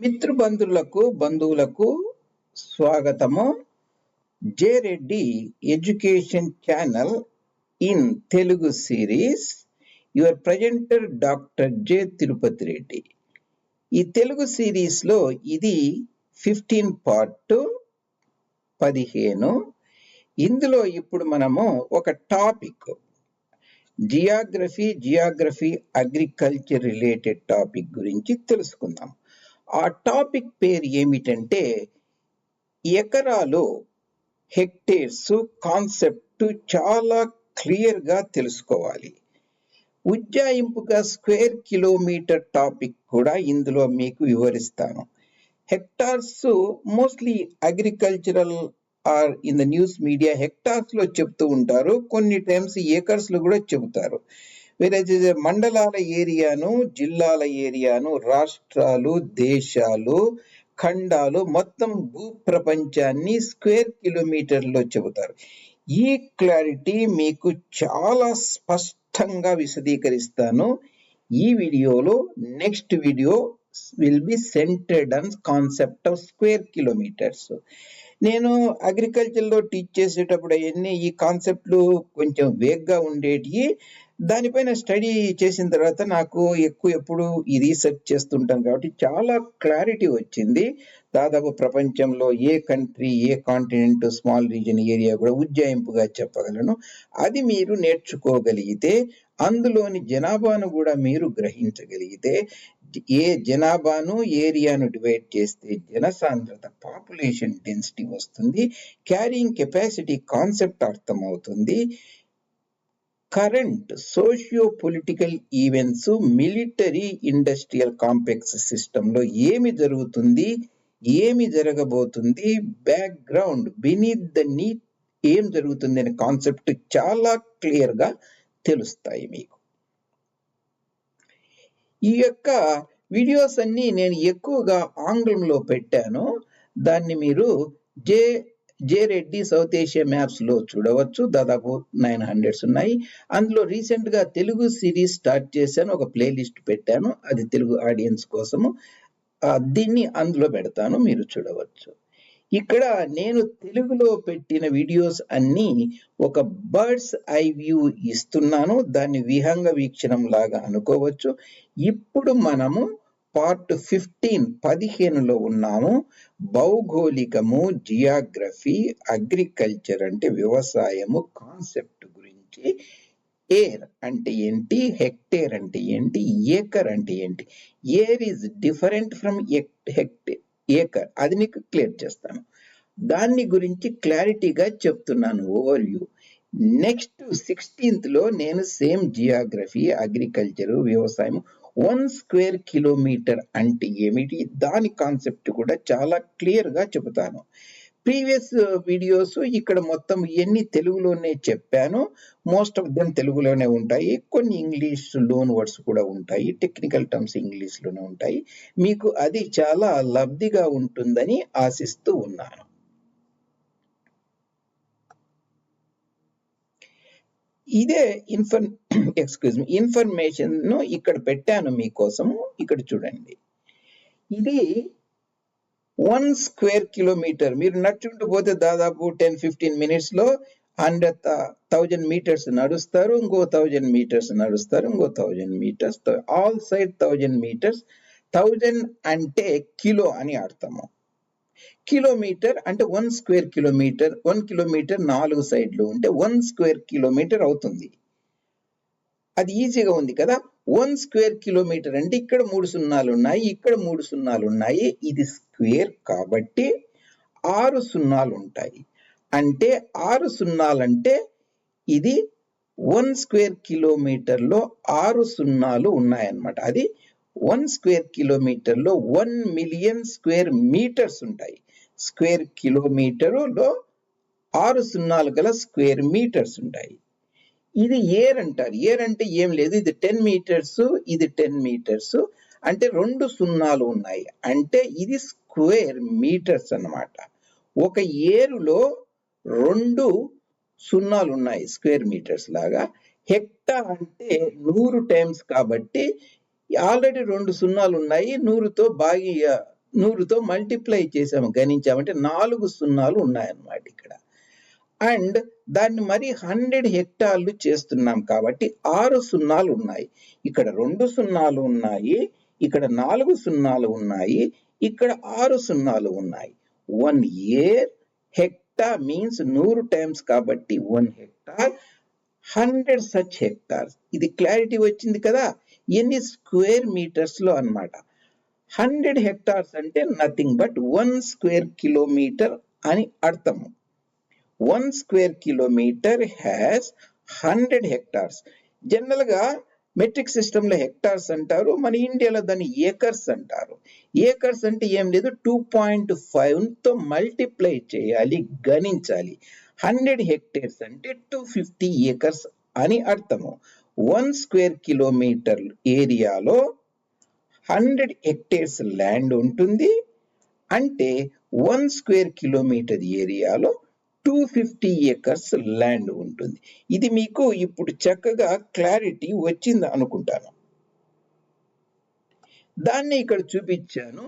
మిత్రబంధువులకు బంధువులకు స్వాగతము. J Reddy education channel in Telugu series. Your presenter doctor J Tirupati Reddy. ఈ తెలుగు సిరీస్లో ఇది fifteen part పదిహేను. ఇందులో ఇప్పుడు మనము ఒక topic. Geography geography agriculture related topic గురించి తెలుసుకుందాం. ఆ టాపిక్ పేరు ఏమిటంటే ఎకరాలు హెక్టేర్స్ కాన్సెప్ట్ చాలా క్లియర్గా తెలుసుకోవాలి. ఉజ్జాయింపుగా స్క్వేర్ కిలోమీటర్ టాపిక్ కూడా ఇందులో మీకు వివరిస్తాను. Hectares mostly agricultural are in the news media హెక్టార్స్లో చెప్తూ ఉంటారు కొన్ని టైమ్స్ ఏకర్స్లో కూడా చెబుతారు. వేరే మండలాల ఏరియాను జిల్లాల ఏరియాను రాష్ట్రాలు దేశాలు ఖండాలు మొత్తం భూ ప్రపంచాన్ని స్క్వేర్ కిలోమీటర్లో చెబుతారు. ఈ క్లారిటీ మీకు చాలా స్పష్టంగా విశదీకరిస్తాను. ఈ వీడియోలో next video will be centered on concept of square kilometres. నేను అగ్రికల్చర్లో టీచ్ చేసేటప్పుడు అవన్నీ ఈ కాన్సెప్ట్లు కొంచెం వేగ్గా ఉండేటివి దానిపైన స్టడీ చేసిన తర్వాత నాకు ఎక్కువ ఎప్పుడు ఈ రీసెర్చ్ చేస్తుంటాను కాబట్టి చాలా క్లారిటీ వచ్చింది. దాదాపు ప్రపంచంలో ఏ కంట్రీ ఏ కాంటినెంట్ స్మాల్ రీజన్ ఏరియా కూడా ఉజ్జాయింపుగా చెప్పగలను. అది మీరు నేర్చుకోగలిగితే అందులోని జనాభాను కూడా మీరు గ్రహించగలిగితే ఏ జనాభాను ఏరియాను డివైడ్ చేస్తే జనసాంద్రత పాపులేషన్ డెన్సిటీ వస్తుంది క్యారింగ్ కెపాసిటీ కాన్సెప్ట్ అర్థమవుతుంది. Current socio political events military industrial complex సిస్టంలో ఏమి జరుగుతుంది ఏమి జరగబోతుంది బ్యాక్గ్రౌండ్ బినీత్ ద నీట్ ఏం జరుగుతుంది అనే కాన్సెప్ట్ చాలా క్లియర్గా తెలుస్తాయి మీకు. ఈ యొక్క వీడియోస్ అన్ని నేను ఎక్కువగా ఆంగ్లంలో పెట్టాను. దాన్ని మీరు J J Reddy South Asia మ్యాప్స్లో చూడవచ్చు. దాదాపు నైన్ హండ్రెడ్స్ ఉన్నాయి. అందులో రీసెంట్గా తెలుగు సిరీస్ స్టార్ట్ చేశాను. ఒక ప్లేలిస్ట్ పెట్టాను. అది తెలుగు ఆడియన్స్ కోసము. దీన్ని అందులో పెడతాను. మీరు చూడవచ్చు. ఇక్కడ నేను తెలుగులో పెట్టిన వీడియోస్ అన్ని ఒక బర్డ్స్ ఐ వ్యూ ఇస్తున్నాను. దాన్ని విహంగ వీక్షణం లాగా అనుకోవచ్చు. ఇప్పుడు మనము పార్ట్ ఫిఫ్టీన్ పదిహేనులో ఉన్నాము. భౌగోళికము జియాగ్రఫీ అగ్రికల్చర్ అంటే వ్యవసాయము కాన్సెప్ట్ గురించి. ఏర్ అంటే ఏంటి? హెక్టేర్ అంటే ఏంటి? ఏకర్ అంటే ఏంటి? Are is different from hectare acre. అది నీకు క్లియర్ చేస్తాను. దాన్ని గురించి క్లారిటీగా చెప్తున్నాను ఓవర్ వ్యూ. నెక్స్ట్ సిక్స్టీన్త్లో నేను సేమ్ జియోగ్రఫీ అగ్రికల్చర్ వ్యవసాయం వన్ స్క్వేర్ కిలోమీటర్ అంటే ఏమిటి? దాని కాన్సెప్ట్ కూడా చాలా క్లియర్గా చెబుతాను. ప్రీవియస్ వీడియోస్ uh, ఇక్కడ మొత్తం ఇవన్నీ తెలుగులోనే చెప్పాను. మోస్ట్ ఆఫ్ దెమ్ తెలుగులోనే ఉంటాయి. కొన్ని ఇంగ్లీష్ లోన్ వర్డ్స్ కూడా ఉంటాయి. టెక్నికల్ టర్మ్స్ ఇంగ్లీష్లోనే ఉంటాయి. మీకు అది చాలా లబ్ధిగా ఉంటుందని ఆశిస్తూ ఉన్నాను. ఇదే ఇన్ఫర్ ఎక్స్క్యూజ్ మీ ఇన్ఫర్మేషన్ ఇక్కడ పెట్టాను మీకోసము. ఇక్కడ చూడండి. ఇది వన్ స్క్వేర్ కిలోమీటర్. మీరు నడుచుకుంటూ పోతే దాదాపు టెన్ ఫిఫ్టీన్ మినిట్స్లో హండ్రెడ్ థౌజండ్ మీటర్స్ నడుస్తారు ఇంకో థౌజండ్ మీటర్స్ నడుస్తారు ఇంకో thousand metres all side thousand metres. Thousand అంటే కిలో అని అర్థము. కిలోమీటర్ అంటే one square kilometre one kilometre నాలుగు సైడ్లు ఉంటే వన్ స్క్వేర్ కిలోమీటర్ అవుతుంది. అది ఈజీగా ఉంది కదా. వన్ స్క్వేర్ కిలోమీటర్ అంటే ఇక్కడ మూడు సున్నాలు ఉన్నాయి ఇక్కడ మూడు సున్నాలు ఉన్నాయి. ఇది స్క్వేర్ కాబట్టి ఆరు సున్నాలు ఉంటాయి. అంటే ఆరు సున్నాలంటే ఇది వన్ స్క్వేర్ కిలోమీటర్లో ఆరు సున్నాలు ఉన్నాయన్నమాట. అది వన్ స్క్వేర్ కిలోమీటర్లో వన్ మిలియన్ స్క్వేర్ మీటర్స్ ఉంటాయి. స్క్వేర్ కిలోమీటరులో ఆరు సున్నాలు గల స్క్వేర్ మీటర్స్ ఉంటాయి. ఇది ఏర్ అంటారు. ఏర్ అంటే ఏం లేదు. ఇది టెన్ మీటర్స్ ఇది టెన్ మీటర్స్ అంటే రెండు సున్నాలు ఉన్నాయి. అంటే ఇది స్క్వేర్ మీటర్స్ అన్నమాట. ఒక ఏరులో రెండు సున్నాలు ఉన్నాయి స్క్వేర్ మీటర్స్ లాగా. హెక్టార్ అంటే నూరు టైమ్స్ కాబట్టి ఆల్రెడీ రెండు సున్నాలు ఉన్నాయి. నూరుతో బాగి నూరుతో మల్టిప్లై చేసాము గణించామంటే నాలుగు సున్నాలు ఉన్నాయన్నమాట ఇక్కడ. అండ్ దాన్ని మరి హండ్రెడ్ హెక్టార్లు చేస్తున్నాం కాబట్టి ఆరు సున్నాలు ఉన్నాయి. ఇక్కడ రెండు సున్నాలు ఉన్నాయి ఇక్కడ నాలుగు సున్నాలు ఉన్నాయి ఇక్కడ ఆరు సున్నాలు ఉన్నాయి. వన్ ఇయర్ హెక్టా మీన్స్ నూరు టైమ్స్ కాబట్టి one hectare hundred such hectares ఇది క్లారిటీ వచ్చింది కదా? ఎన్ని స్క్వేర్ మీటర్స్లో అన్నమాట? హండ్రెడ్ హెక్టార్స్ అంటే nothing but one square kilometre అని అర్థము. One square kilometre has hundred hectares జనరల్గా మెట్రిక్ సిస్టంలో హెక్టార్స్ అంటారు. మన ఇండియాలో దాన్ని ఏకర్స్ అంటారు. ఏకర్స్ అంటే ఏం లేదు. టూ పాయింట్ ఫైవ్తో మల్టిప్లై చేయాలి గణించాలి. హండ్రెడ్ హెక్టేర్స్ అంటే టూ ఫిఫ్టీ ఏకర్స్ అని అర్థము. వన్ స్క్వేర్ కిలోమీటర్ ఏరియాలో హండ్రెడ్ హెక్టేర్స్ ల్యాండ్ ఉంటుంది. అంటే వన్ స్క్వేర్ కిలోమీటర్ ఏరియాలో టూ ఫిఫ్టీ ఏకర్స్ ల్యాండ్ ఉంటుంది. ఇది మీకు ఇప్పుడు చక్కగా క్లారిటీ వచ్చింది అనుకుంటాను. దాన్ని ఇక్కడ చూపించాను.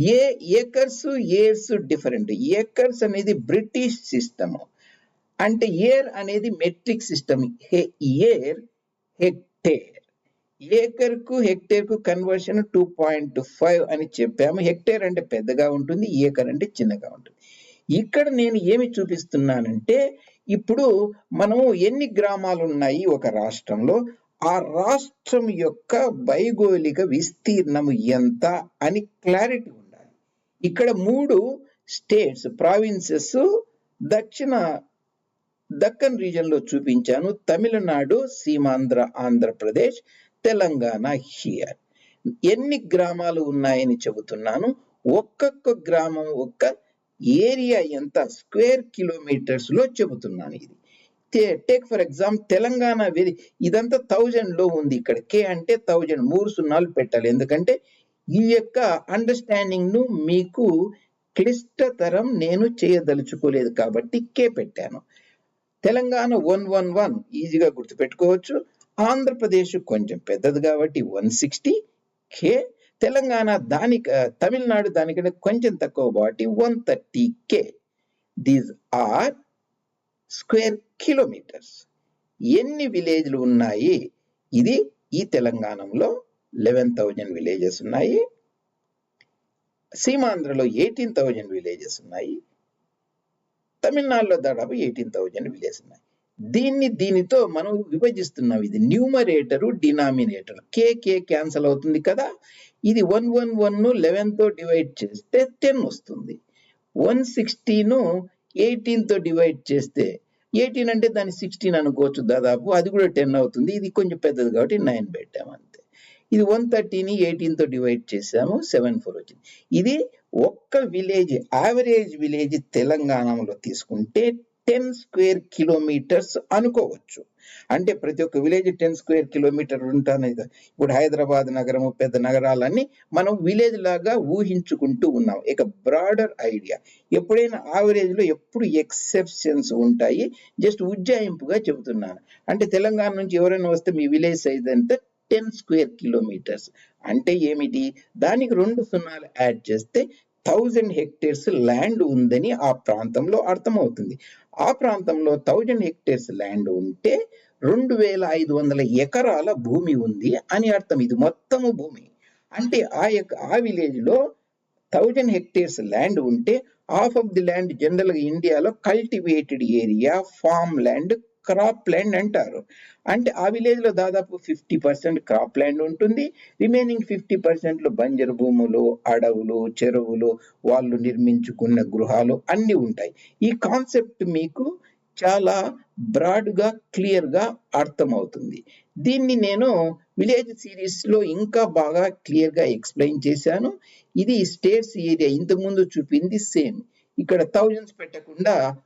ఏ ఏకర్స్ ఇయర్స్ డిఫరెంట్. ఏకర్స్ అనేది బ్రిటిష్ సిస్టమ్. అంటే ఇయర్ అనేది మెట్రిక్ సిస్టమ్. Are hectare. ఏకర్కు హెక్టేర్కు కన్వర్షన్ టూ పాయింట్ ఫైవ్ అని చెప్పాము. హెక్టేర్ అంటే పెద్దగా ఉంటుంది ఏకర్ అంటే చిన్నగా ఉంటుంది. ఇక్కడ నేను ఏమి చూపిస్తున్నానంటే ఇప్పుడు మనం ఎన్ని గ్రామాలు ఉన్నాయి ఒక రాష్ట్రంలో ఆ రాష్ట్రం యొక్క భౌగోళిక విస్తీర్ణం ఎంత అని క్లారిటీ ఉండాలి. ఇక్కడ మూడు స్టేట్స్ ప్రావిన్సెస్ దక్షిణ దక్కన్ రీజన్లో చూపించాను తమిళనాడు సీమాంధ్ర ఆంధ్రప్రదేశ్ తెలంగాణ హియర్. ఎన్ని గ్రామాలు ఉన్నాయని చెబుతున్నాను? ఒక్కొక్క గ్రామం ఒక్క ఏరియా ఎంత? స్క్వేర్ కిలోమీటర్స్లో చెబుతున్నాను ఇది. Take for exam Telangana very ఇదంతా థౌజండ్లో ఉంది ఇక్కడ. కే అంటే థౌజండ్ మూడు సున్నాలు పెట్టాలి. ఎందుకంటే ఈ యొక్క అండర్స్టాండింగ్ను మీకు క్లిష్టతరం నేను చేయదలుచుకోలేదు కాబట్టి కే పెట్టాను. తెలంగాణ వన్ వన్ వన్ ఈజీగా గుర్తుపెట్టుకోవచ్చు. ఆంధ్రప్రదేశ్ కొంచెం పెద్దది కాబట్టి వన్ సిక్స్టీ కే తెలంగాణ దాని తమిళనాడు దానికంటే కొంచెం తక్కువ కాబట్టి one thirty K these are square kilometres ఎన్ని విలేజ్లు ఉన్నాయి? ఇది ఈ తెలంగాణలో లెవెన్ థౌజండ్ విలేజెస్ ఉన్నాయి. సీమాంధ్రలో ఎయిటీన్ థౌజండ్ విలేజెస్ ఉన్నాయి. తమిళనాడులో దాదాపు ఎయిటీన్ థౌజండ్ విలేజ్ ఉన్నాయి. దీన్ని దీనితో మనం విభజిస్తున్నాం. ఇది numerator denominator. K K cancel అవుతుంది కదా? ఇది వన్ వన్ వన్ను లెవెన్తో డివైడ్ చేస్తే టెన్ వస్తుంది. వన్ సిక్స్టీను ఎయిటీన్తో డివైడ్ చేస్తే ఎయిటీన్ అంటే దాన్ని సిక్స్టీన్ అనుకోవచ్చు దాదాపు. అది కూడా టెన్ అవుతుంది. ఇది కొంచెం పెద్దది కాబట్టి నైన్ పెట్టాము అంతే. ఇది వన్ థర్టీని ఎయిటీన్తో డివైడ్ చేసాము. సెవెన్ ఫోర్ వచ్చింది. ఇది ఒక్క విలేజ్ యావరేజ్ విలేజ్ తెలంగాణలో తీసుకుంటే టెన్ స్క్వేర్ కిలోమీటర్స్ అనుకోవచ్చు. అంటే ప్రతి ఒక్క విలేజ్ టెన్ స్క్వేర్ కిలోమీటర్ ఉంటానే ఇప్పుడు హైదరాబాద్ నగరము పెద్ద నగరాలన్నీ మనం విలేజ్ లాగా ఊహించుకుంటూ ఉన్నాం. ఇక బ్రాడర్ ఐడియా ఎప్పుడైనా ఆవరేజ్లో ఎప్పుడు ఎక్సెప్షన్స్ ఉంటాయి? జస్ట్ ఉజ్జాయింపుగా చెబుతున్నాను. అంటే తెలంగాణ నుంచి ఎవరైనా వస్తే మీ విలేజ్ సైజ్ ఎంత? Ten square kilometres. అంటే ఏమిటి? దానికి రెండు సున్నాలు యాడ్ చేస్తే థౌజండ్ హెక్టేర్స్ ల్యాండ్ ఉందని ఆ ప్రాంతంలో అర్థమవుతుంది. ఆ ప్రాంతంలో థౌజండ్ హెక్టేర్స్ ల్యాండ్ ఉంటే రెండు వేల ఐదు వందల ఎకరాల భూమి ఉంది అని అర్థం. ఇది మొత్తము భూమి. అంటే ఆ యొక్క ఆ విలేజ్లో థౌజండ్ హెక్టేర్స్ ల్యాండ్ ఉంటే హాఫ్ ఆఫ్ ది ల్యాండ్ జనరల్గా ఇండియాలో cultivated area farm land crop land అంటారు. అంటే ఆ విలేజ్లో దాదాపు ఫిఫ్టీ పర్సెంట్ క్రాప్ ల్యాండ్ ఉంటుంది. రిమైనింగ్ ఫిఫ్టీ పర్సెంట్ బంజరు భూములు అడవులు చెరువులు వాళ్ళు నిర్మించుకున్న గృహాలు అన్ని ఉంటాయి. ఈ కాన్సెప్ట్ మీకు చాలా బ్రాడ్గా క్లియర్గా క్లియర్గా అర్థమవుతుంది. దీన్ని నేను విలేజ్ సిరీస్లో ఇంకా బాగా క్లియర్గా ఎక్స్ప్లెయిన్ చేశాను. ఇది స్టేట్స్ ఏరియా ఇంతకుముందు చూపింది సేమ్. ఇక్కడ థౌజండ్స్ పెట్టకుండా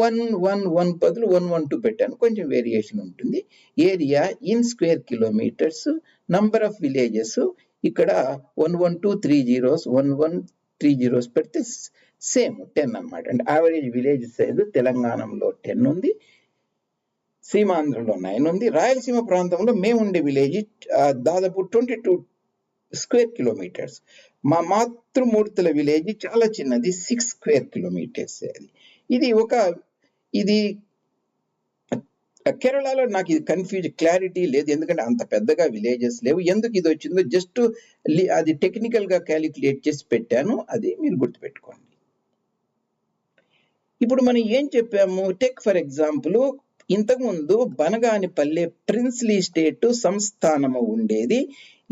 వన్ వన్ వన్ బదులు వన్ వన్ టూ పెట్టాను. కొంచెం వేరియేషన్ ఉంటుంది. Area in square kilometres number of villages ఇక్కడ one one two three zeros one one three zeros పెడితే సేమ్ టెన్ అన్నమాట. అంటే యావరేజ్ విలేజ్ సైజ్ తెలంగాణలో టెన్ ఉంది. సీమాంధ్రలో నైన్ ఉంది. రాయలసీమ ప్రాంతంలో మేము ఉండే విలేజ్ దాదాపు ట్వంటీ టూ స్క్వేర్ కిలోమీటర్స్ మా మాతృమూర్తుల విలేజ్ చాలా చిన్నది సిక్స్ స్క్వేర్ కిలోమీటర్స్ అది. ఇది ఒక ఇది కేరళలో నాకు ఇది కన్ఫ్యూజ్ క్లారిటీ లేదు. ఎందుకంటే అంత పెద్దగా విలేజెస్ లేవు. ఎందుకు ఇది వచ్చిందో జస్ట్ అది టెక్నికల్గా క్యాలిక్యులేట్ చేసి పెట్టాను. అది మీరు గుర్తుపెట్టుకోండి. ఇప్పుడు మనం ఏం చెప్పాము? టెక్ ఫర్ ఎగ్జాంపుల్ ఇంతకుముందు బనగానిపల్లె ప్రిన్స్లీ స్టేట్ సంస్థానము ఉండేది.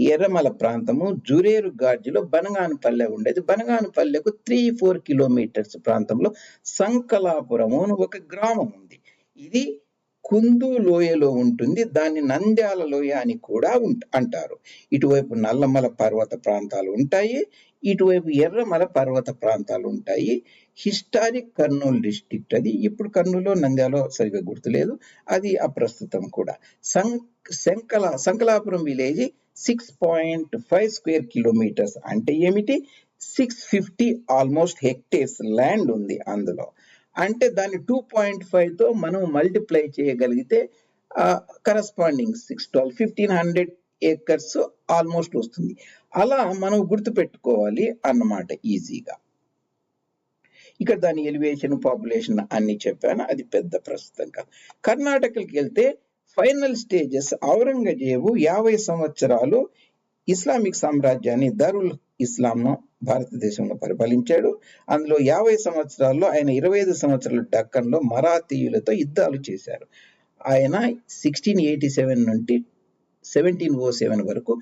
ఎర్రమల ప్రాంతము జురేరు గార్జిలో బనగానపల్లె ఉండేది. బనగానపల్లెకు త్రీ ఫోర్ కిలోమీటర్స్ ప్రాంతంలో సంకలాపురము అని ఒక గ్రామం ఉంది. ఇది కుందు లోయలో ఉంటుంది. దాన్ని నంద్యాల లోయ అని కూడా అంటారు. ఇటువైపు నల్లమల పర్వత ప్రాంతాలు ఉంటాయి. ఇటువైపు ఎర్రమల పర్వత ప్రాంతాలు ఉంటాయి. హిస్టారిక్ కర్నూలు డిస్టిక్ట్ అది. ఇప్పుడు కర్నూలు నంద్యాలో సరిగ్గా గుర్తులేదు. అది అప్రస్తుతం కూడా. సం శంకల Shankalapuram village six point five square kilometres అంటే ఏమిటి? Six fifty almost hectares land ఉంది అందులో. అంటే దాన్ని టూ పాయింట్ ఫైవ్తో మనం మల్టిప్లై చేయగలిగితే corresponding six twelve fifteen hundred acres almost వస్తుంది. అలా మనం గుర్తుపెట్టుకోవాలి అన్నమాట ఈజీగా. ఇక్కడ దాని ఎలివేషన్ పాపులేషన్ అన్ని చెప్పాను. అది పెద్ద ప్రస్తుతం కాదు. కర్ణాటకకి వెళ్తే ఫైనల్ స్టేజెస్ ఔరంగజేబు యాభై సంవత్సరాలు ఇస్లామిక్ సామ్రాజ్యాన్ని దరుల్ ఇస్లాంను భారతదేశంలో పరిపాలించాడు. అందులో యాభై సంవత్సరాల్లో ఆయన ఇరవై ఐదు సంవత్సరాల డక్కన్లో మరాఠీయులతో యుద్ధాలు చేశారు. ఆయన సిక్స్టీన్ ఎయిటీ సెవెన్ నుండి సెవెంటీన్ ఓ సెవెన్ వరకు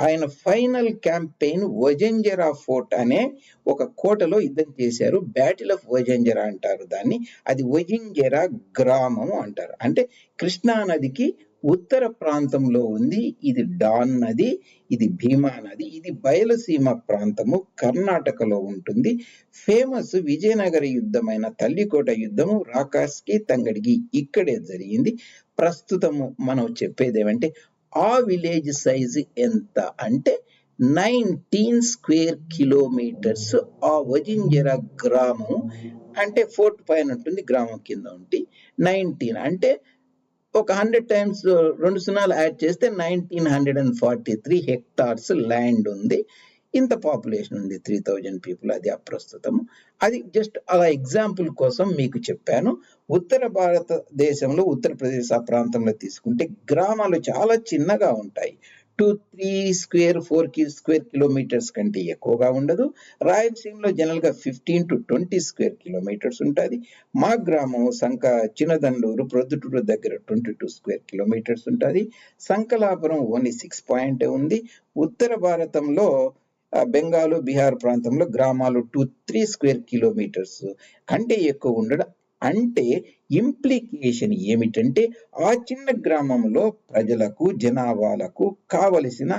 ఆయన ఫైనల్ క్యాంపెయిన్ వజంజరా ఫోర్ట్ అనే ఒక కోటలో యుద్ధం చేశారు. బ్యాటిల్ ఆఫ్ వజంజరా అంటారు దాన్ని. అది వజంజరా గ్రామం అంటారు. అంటే కృష్ణా నదికి ఉత్తర ప్రాంతంలో ఉంది. ఇది డాన్ నది ఇది భీమా నది ఇది బయలుసీమ ప్రాంతము కర్ణాటకలో ఉంటుంది. ఫేమస్ విజయనగర యుద్ధమైన తల్లికోట యుద్ధము రాకాస్కి తంగడికి ఇక్కడే జరిగింది. ప్రస్తుతము మనం చెప్పేది ఏమంటే ఆ విలేజ్ సైజు ఎంత అంటే నైన్టీన్ స్క్వేర్ కిలోమీటర్స్ ఆ వజింజర గ్రామం అంటే ఫోర్ట్ పైన ఉంటుంది గ్రామం కింద ఉండి నైన్టీన్ అంటే ఒక హండ్రెడ్ టైమ్స్ రెండు సున్నాలు యాడ్ చేస్తే nineteen hundred and forty three hectares land ఉంది. ఇంత పాపులేషన్ ఉంది త్రీ థౌజండ్ పీపుల్ అది అప్రస్తుతము. అది జస్ట్ అలా ఎగ్జాంపుల్ కోసం మీకు చెప్పాను. ఉత్తర భారతదేశంలో ఉత్తరప్రదేశ్ ఆ ప్రాంతంలో తీసుకుంటే గ్రామాలు చాలా చిన్నగా ఉంటాయి. టూ త్రీ స్క్వేర్ ఫోర్కి స్క్వేర్ కిలోమీటర్స్ కంటే ఎక్కువగా ఉండదు. రాయలసీమలో జనరల్గా fifteen to twenty square kilometres ఉంటుంది. మా గ్రామం సంక చిన్నదండూరు ప్రొద్దుటూరు దగ్గర ట్వంటీ టూ స్క్వేర్ కిలోమీటర్స్ ఉంటుంది. సంకలాపురం ఓన్లీ సిక్స్ పాయింట్ ఉంది. ఉత్తర భారతంలో బెంగాలు బీహార్ ప్రాంతంలో గ్రామాలు టూ త్రీ స్క్వేర్ కిలోమీటర్స్ కంటే ఎక్కువ ఉండడం అంటే ఇంప్లికేషన్ ఏమిటంటే ఆ చిన్న గ్రామంలో ప్రజలకు జనాభాలకు కావలసిన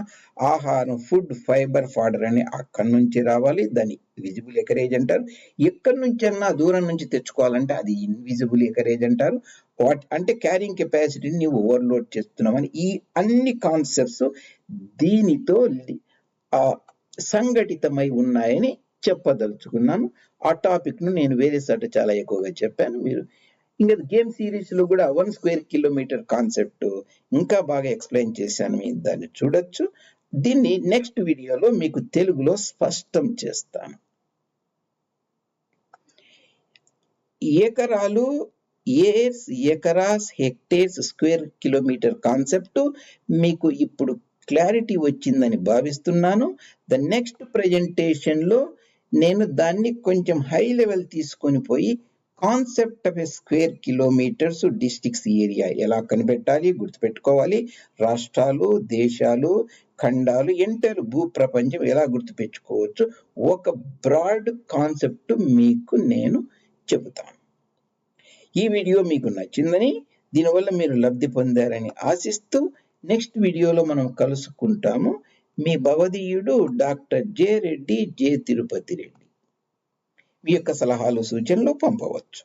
ఆహారం ఫుడ్ ఫైబర్ ఫాడర్ అని అక్కడి నుంచి రావాలి. దాన్ని విజిబుల్ ఎకరేజ్ అంటారు. ఎక్కడి నుంచి అన్నా దూరం నుంచి తెచ్చుకోవాలంటే అది ఇన్విజిబుల్ ఎకరేజ్ అంటారు. వాట్ అంటే క్యారింగ్ కెపాసిటీని నువ్వు ఓవర్లోడ్ చేస్తున్నామని ఈ అన్ని కాన్సెప్ట్స్ దీనితో సంఘటితమై ఉన్నాయని చెప్పదలుచుకున్నాను. ఆ టాపిక్ను నేను వేరే చోట చాలా ఎక్కువగా చెప్పాను. మీరు ఇంకా గేమ్ సిరీస్లో కూడా వన్ స్క్వేర్ కిలోమీటర్ కాన్సెప్ట్ ఇంకా బాగా ఎక్స్ప్లెయిన్ చేశాను. మీరు దాన్ని చూడొచ్చు. దీన్ని నెక్స్ట్ వీడియోలో మీకు తెలుగులో స్పష్టం చేస్తాను. ఎకరాలు ares acres hectares square kilometre concept మీకు ఇప్పుడు క్లారిటీ వచ్చిందని భావిస్తున్నాను. ద నెక్స్ట్ ప్రజెంటేషన్లో నేను దాన్ని కొంచెం హై లెవెల్ తీసుకొని పోయి concept of a square kilometres districts area ఎలా కనిపెట్టాలి గుర్తుపెట్టుకోవాలి రాష్ట్రాలు దేశాలు ఖండాలు ఎంటర్ భూ ప్రపంచం ఎలా గుర్తుపెట్టుకోవచ్చు ఒక బ్రాడ్ కాన్సెప్ట్ మీకు నేను చెబుతాను. ఈ వీడియో మీకు నచ్చిందని దీనివల్ల మీరు లబ్ధి పొందారని ఆశిస్తూ నెక్స్ట్ వీడియోలో మనం కలుసుకుంటాము. మీ భవదీయుడు doctor J Reddy J Tirupati Reddy. మీ యొక్క సలహాలు సూచనలు పంపవచ్చు.